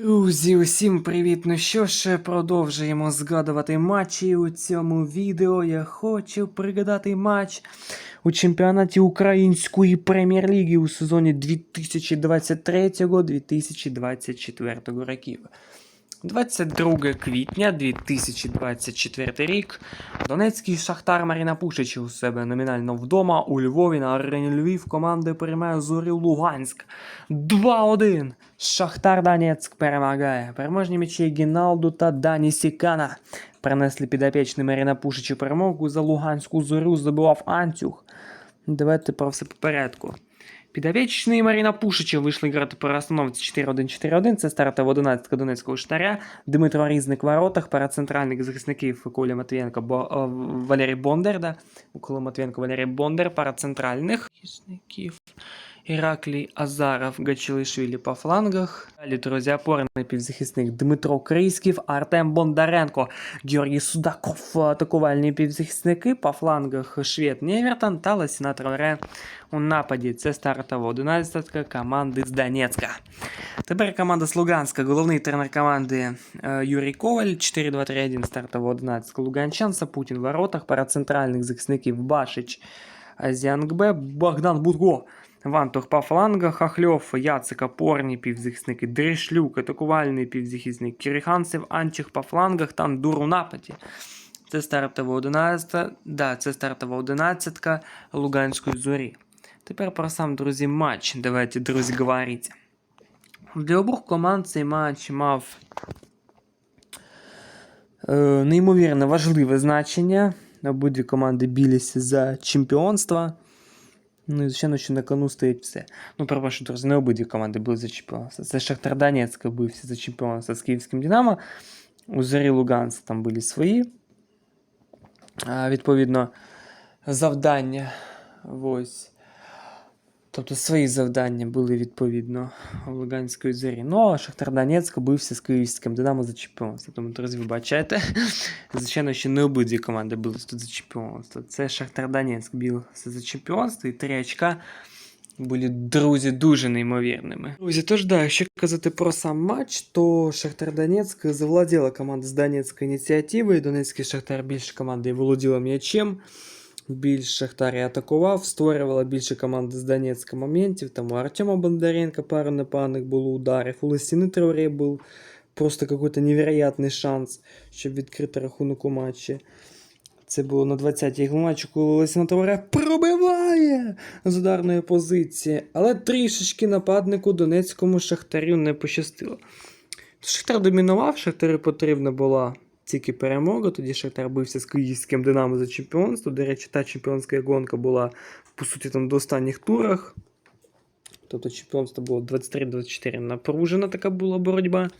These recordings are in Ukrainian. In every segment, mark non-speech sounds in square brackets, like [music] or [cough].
Друзі, усім привіт! Ну що ж, продовжуємо згадувати матчі у цьому відео. Я хочу пригадати матч у чемпіонаті Української прем'єр-ліги у сезоні 2023-2024 років. 22 квітня 2024 рік Донецький Шахтар Маріна Пушич у себе номінально вдома у Львові на арені Львів команда приймає Зорю Луганськ 2-1. Шахтар Донецьк перемагає. Переможні м'ячі Гіналду та Дані Сікана принесли підопічний Маріна Пушичу перемогу за Луганську зорю забивав Антюх. Давайте про все по порядку. Підопічний Маріна Пушича вийшли грати по розстановці 4-1-4-1. Це стартова 11 Донецького штаря. Дмитро Різник в воротах, пара захисників Коля Матвієнко, Бо, е, Валерій Бондар, да? Коля Матвієнко Валерій Бондар, пара центральних захисників. Іраклій Азаров, Гачилишвілі по флангах. Далі, друзі, опорний півзахисник Дмитро Крийськів, Артем Бондаренко, Георгій Судаков, атакувальні півзахисники по флангах Швед Невертон та Ласіна Траоре у нападі. Це стартова 11 команди з Донецька. Тепер команда з Луганська. Головний тренер команди е, Юрій Коваль, 4-2-3-1 стартова 11 Луганчан, Сапутін в воротах, пара центральних захисників Башич, Азіангбе, Богдан Будго. Вантух по флангах, Хахльов, Яцик, опорні півзахисники, Дришлюк, атакувальний півзахисник, Кіриханцев, Анчих по флангах, Тандур у нападі. Це стартова 11, да, це стартова 11 Луганської зорі. Тепер про сам, друзі, матч. Давайте, друзі, говорити. Для обох команд цей матч мав е, неймовірно важливе значення. Обидві команди білися за чемпіонство. Ну і звичайно, що на кону стоїть все. Ну, перепрошую, друзі, не обидві команди були за чемпіонство. Це Шахтар Донецьк бився за чемпіонство з Київським Динамо. У Зорі Луганськ там були свої. А, відповідно, завдання. Ось. Тобто свої завдання були відповідно у Луганської зорі. Ну, а Шахтар Донецьк бився з Київським Динамо за чемпіонство. Тому, друзі, ви бачите. [laughs] Звичайно, що не обидві команди були тут за чемпіонство. Це Шахтар Донецьк бився за чемпіонство, і три очка були, друзі, дуже неймовірними. Друзі, тож да, якщо казати про сам матч, то Шахтар Донецьк завладіла команда з Донецької ініціативи. Донецький Шахтар більше команди володіла м'ячем. Більш Шахтар атакував, створювала більше команди з Донецька моментів. Там у Артема Бондаренка пару непоганих було ударів. У Лесіни Траоре був просто какой-то невероятний шанс, щоб відкрити рахунок у матчі. Це було на 20-й гол матчу, коли Лесіна Траоре пробиває з ударної позиції. Але трішечки нападнику Донецькому Шахтарю не пощастило. Шахтар домінував, Шахтарю потрібна була тільки перемога. Тоді Шахтар бився з київським Динамо за чемпіонство. До речі, та чемпіонська гонка була, по суті, там до останніх турах. Тобто чемпіонство було 23-24. Напружена така була боротьба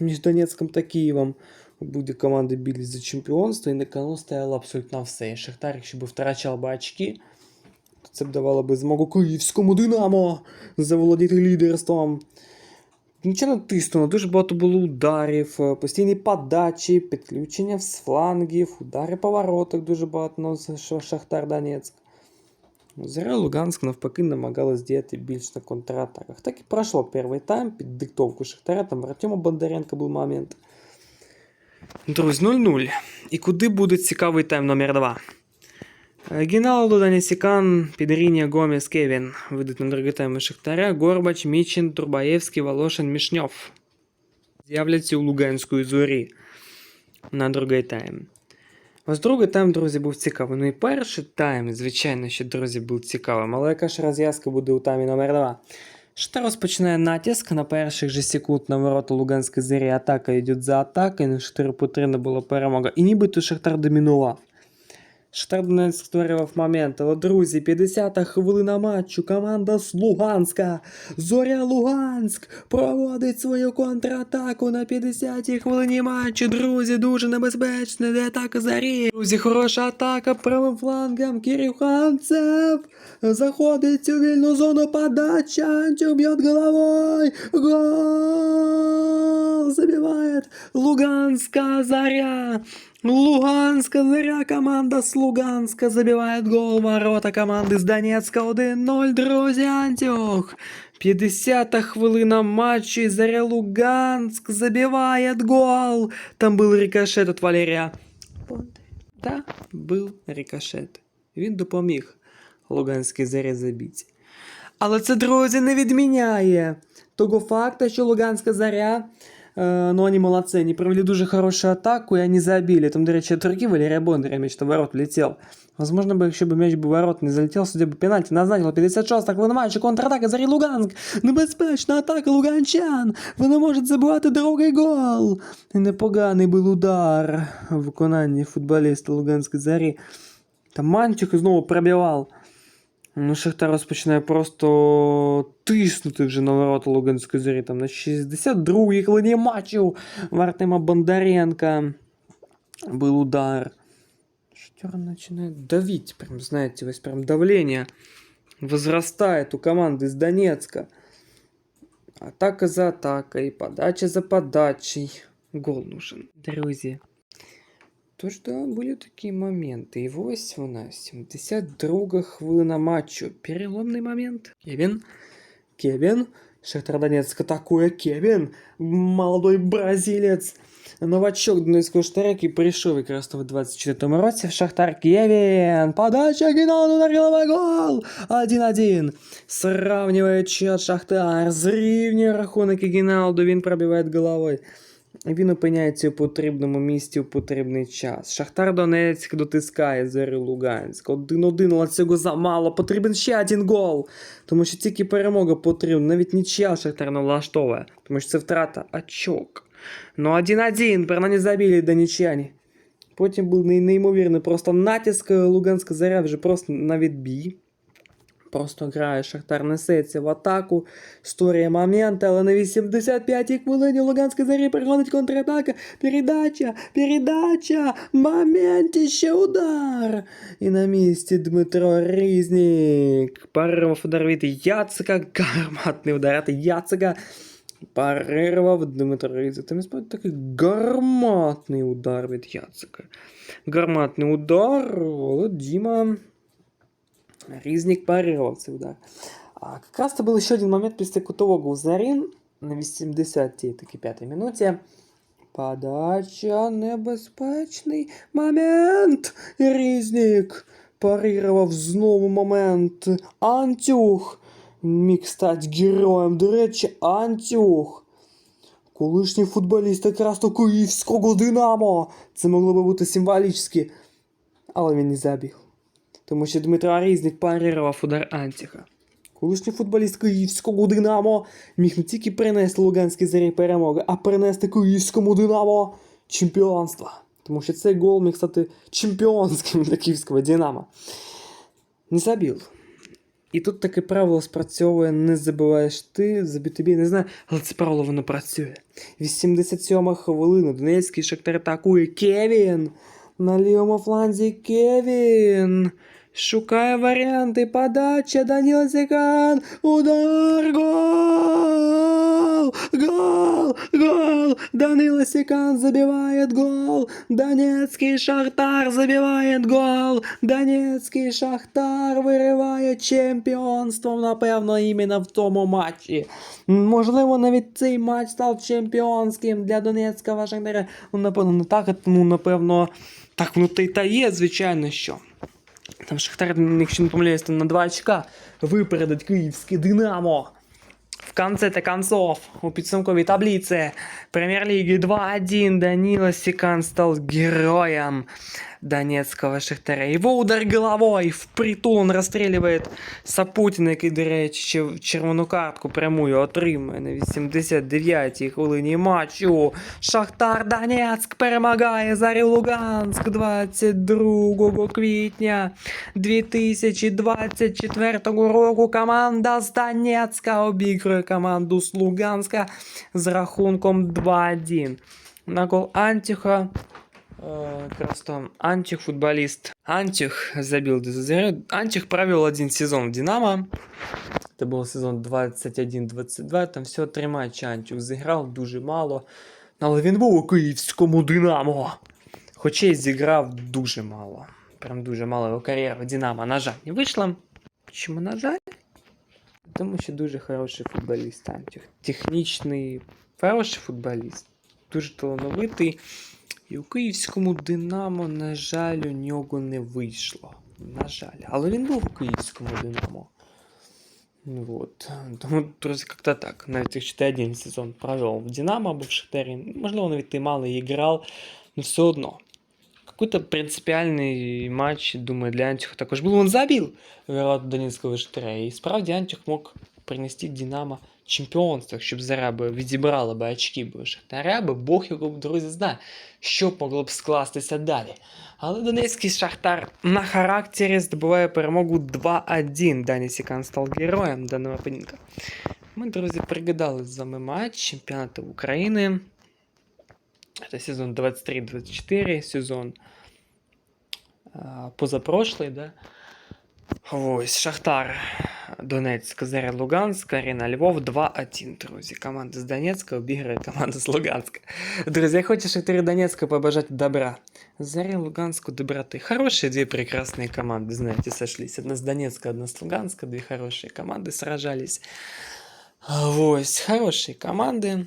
між Донецьком та Києвом. Обидві команди білись за чемпіонство і на кону стояло абсолютно все. І Шахтар, якщо б втрачав би очки, то це б давало би змогу київському Динамо заволодіти лідерством. Нічого натиснуло, дуже багато було ударів, е, постійні подачі, підключення з флангів, удари по воротах дуже багато на Шахтар Донецьк. Зоря Луганськ навпаки намагалась діяти більш на контратаках. Так і пройшло перший тайм під диктовку Шахтаря, там Артема Бондаренка був момент. Друзі, 0-0. І куди буде цікавий тайм номер 2? Гіналду, Данісікан, Підріння, Гомес, Кевін на другий Шахтаря, Горбач, Мічин, Турбаєвський, Волошин, Мішньов. З'являться у Луганської зорі на другий тайм. Ось другий тайм, друзі, був цікавий. Ну і перший тайм, звичайно, що, друзі, був цікавим. Але яка ж розв'язка буде у таймі номер 2? Шахтар розпочинає натиск на перших же секунд на ворота Луганської зорі атака йде за атакою, на 4 потрібна була перемога. І нібито Шахтар домінував. Шахтар Донецьк створював момент, але друзі, 50-та хвилина матчу. Команда з Луганська. Зоря Луганськ проводить свою контратаку на 50-й хвилині матчу. Друзі, дуже небезпечно. Де атака зарі. Друзі, хороша атака правим флангом. Кирюханцев заходить у вільну зону подача. Антюк б'є головою. Гол! Забиває Луганская Заря. Луганская Заря, команда с Луганска забивает гол ворота команди з Донецька 1-0, друзі, Антюх. 50-та хвилина матчу, і Заря Луганськ забиває гол. Там був рикошет від Валерія. Да, був рикошет. Він допоміг Луганській Зарі забити. Але це, друзі, не відміняє того факту, що Луганська Заря, е, ну вони молодці, вони провели дуже хорошу атаку, і вони забили. Там, до речі, от руки Валерія Бондаря м'яч в ворот влетел. Возможно, бы, якщо б м'яч в ворот не залетів, судя б пенальті назначило 56 хвилин матчу, контратака Зарі Луганськ. Небезпечна атака луганчан. Вони можуть забивати другий гол. І непоганий був удар в виконанні футболіста Луганської Зарі. Там Мантюх знову пробивав. Ну, Шахтар розпочинає просто тиснути вже на ворота Луганської зорі. Там на 62-й хвилині матчу в Артема Бондаренка был удар. Шахтер начинает давить, прям, знаете, весь прям давление возрастает у команды из Донецка. Атака за атакой, подача за подачей. Гол нужен. Друзья, то что были такие моменты. И ось вона, 72 хвилина матчу. Переломний момент. Кевин, Кевин, Шахтар Донецк атакує Кевин, молодой бразилец. Новачок Донецького Шахтаря, який прийшов якраз в 24-му році в Шахтар Кевін. Подача Геннадий ударила гол. 1-1. Сравниває чат Шахтар. Зрівнює рахунок і Гіналду. Він пробиває головою. Він опиняється у потрібному місці у потрібний час. Шахтар Донецьк дотискає Зарю Луганськ. 1-1, але цього замало. Потрібен ще один гол. Тому що тільки перемога потрібна. Навіть нічия Шахтар не влаштовує. Тому що це втрата очок. Ну 1-1, принаймні забили донеччані. Потім був ней- неймовірний просто натиск Луганська Заря вже просто на відбій. Просто грає Шахтар несеться в атаку, створює моменти, але на 85-й хвилині Луганська Зарі приходить контратака, передача, передача, моментище, удар. І на місці Дмитро Різнік. Парирував удар від Яцика, гарматний удар від Яцика. Парирував Дмитро Різнік. Там справді такий гарматний удар від Яцика. Гарматний удар, але Діма Різник парировал удар. А якраз це був ще один момент після кутового у Зарін на 80-й таки 5 минуті. Подача, небезпечний момент. Різник парировав знову момент. Антюх міг стати героєм. До речі, Антюх. Колишній футболіст якраз то київського Динамо. Це могло би бути символічно. Але він не забіг тому що Дмитро Різник парирував удар Антіха. Колишній футболіст київського Динамо міг не тільки принести Луганській зарі перемоги, а принести київському Динамо чемпіонство. Тому що цей гол міг стати чемпіонським для київського Динамо. Не забив. І тут таке правило спрацьовує, не забиваєш ти, забій тобі, не знаю, але це правило воно працює. 87 хвилина, Донецький Шахтар атакує Кевін. На лівому фланзі Кевін. Шукає варіанти. Подача Даніл Зіган. Удар. Гол! Гол! Гол! Данила Секан забивает гол. Донецкий Шахтар забивает гол. Донецький Шахтар вириває чемпіонство, напевно, іменно в тому матчі. Можливо, навіть цей матч став чемпіонським для Донецького Шахтаря. Ну, напевно, не так, ну, напевно, так воно та та є, звичайно, що. Там Шахтар, якщо не помиляюсь, там на 2 очка випередить київське Динамо. В конце-то концов, у підсумковій таблиці Прем'єр-ліги 2-1 Данила Сікан стал героем Донецкого Шахтаря. Его удар головой в притул он расстреливает Сапутіна, який, до червону картку прямую отримує на 89-й хвилині матчу. Шахтар Донецьк перемагає Зарю Луганськ 22 квітня 2024 року. Команда з Донецька обігрує команду з Луганська з рахунком 2-1. На гол Антиха Э, как раз там Антих футболист. Антих забил ДЗЗР. Антих провел один сезон в Динамо. Это был сезон 21-22. Там всего три матча Антих заиграл, дуже мало. Але він був у київському Динамо. Хоча й зіграв дуже мало. Прям дуже мало його кар'єра в Динамо, на жаль, не вийшла. Чому, на жаль? Тому що дуже хороший футболіст Антіх. Технічний, хороший футболіст. Дуже талановитий. І у київському Динамо, на жаль, у нього не вийшло. На жаль. Але він був у київському Динамо. Вот. Тому, як-то так. Навіть якщо один сезон провел в Динамо або в Шахтарі, можливо, навіть ти мало і грав, но все одно. Какой-то принципіальний матч, думаю, для Антюха також був. Він забив Донецького Шахтаря. І справді Антюх мог принести Динамо чемпіонство, якщо б зараз би відібрали б очки б у Шахтаря, би Бог його, друзі, знає, що могло б скластися далі. Але Донецький Шахтар на характері здобуває перемогу 2-1. Дані Сікан став героєм даного поєдинка. Ми, друзі, пригадали з вами матч чемпіонату України. Это сезон 23-24, сезон позапрошлый, да. Ось, Шахтар, Донецьк, Заря Луганськ, Арена Львов 2-1, друзі. Команда з Донецька обіграє команду з Луганська. Друзі, я хочу Шахтарю Донецьку побажать добра. Заря Луганску доброты. Хорошие две прекрасные команды, знаете, сошлись. Одна с Донецка, одна с Луганска. Две хорошие команды сражались. Ось, хорошие команды.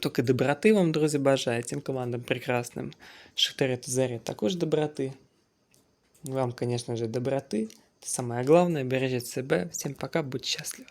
Тільки доброти вам, друзі, бажаю цим командам прекрасним. Шахтарі та Зарі також доброти. Вам, конечно же, доброты. Самое главное. Бережите себя. Всем пока, будьте счастливы.